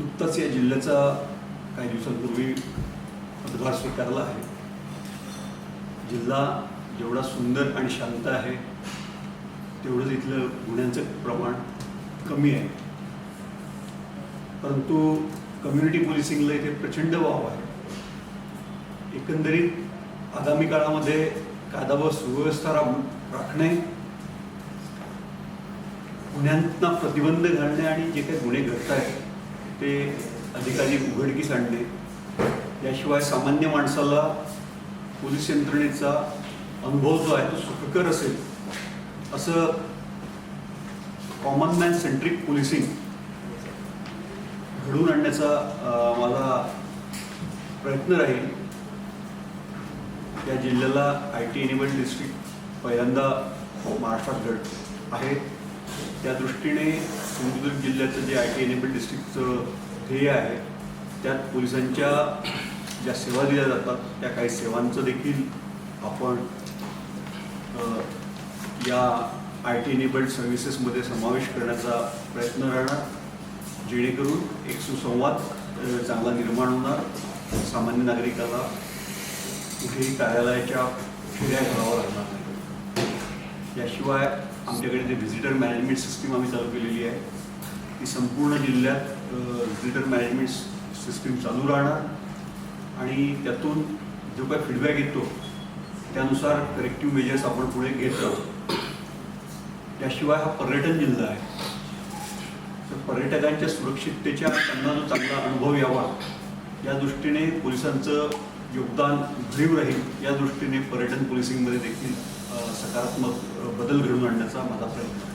नुकताच या जिल्ह्याचा काही दिवसांपूर्वी पदभार स्वीकारला आहे. जिल्हा जेवढा सुंदर आणि शांत आहे तेवढंच इथलं गुन्ह्यांचं प्रमाण कमी आहे. परंतु कम्युनिटी पोलिसिंगला इथे प्रचंड वाव आहे. एकंदरीत आगामी काळामध्ये कायदा व सुव्यवस्था राब- राखणे गुन्ह्यांना प्रतिबंध घालणे आणि जे काही गुन्हे घडत आहेत ते अधिकाधिक उघडकीस आणले. याशिवाय सामान्य माणसाला पोलीस यंत्रणेचा अनुभव जो आहे तो सुखकर असेल. असं कॉमन मॅन सेंट्रिक पोलिसिंग घडवून आणण्याचा मला माझा प्रयत्न राहील. या जिल्ह्याला आय टी एनिबल डिस्ट्रिक्ट पहिल्यांदा महाराष्ट्रात घड आहे. त्या दृष्टीने सिंधुदुर्ग जिल्ह्याचं जे आय टी एनेबल डिस्ट्रिक्टचं ध्येय आहे त्यात पोलिसांच्या ज्या सेवा दिल्या जातात त्या काही सेवांचं देखील आपण या आय टी एनेबल्ड सर्व्हिसेसमध्ये समावेश करण्याचा प्रयत्न राहणार. जेणेकरून एक सुसंवाद चांगला निर्माण होणार. सामान्य नागरिकाला कुठेही कार्यालयाच्या फिर्या करावं लागणार नाही. याशिवाय आमच्याकडे जे व्हिजिटर मॅनेजमेंट सिस्टीम आम्ही चालू केलेली आहे ती संपूर्ण जिल्ह्यात व्हिजिटर मॅनेजमेंट सिस्टीम चालू राहणार. आणि त्यातून जो काही फीडबॅक येतो त्यानुसार करेक्टिव्ह मेजर्स आपण पुढे घेत राहू. त्याशिवाय हा पर्यटन जिल्हा आहे. तर पर्यटकांच्या सुरक्षिततेच्या त्यांना जो चांगला अनुभव यावा या दृष्टीने पोलिसांचं योगदान भरीव राहील या दृष्टीने पर्यटन पोलिसिंगमध्ये देखील सकारात्मक बदल घडवून आणण्याचा माझा प्रयत्न आहे.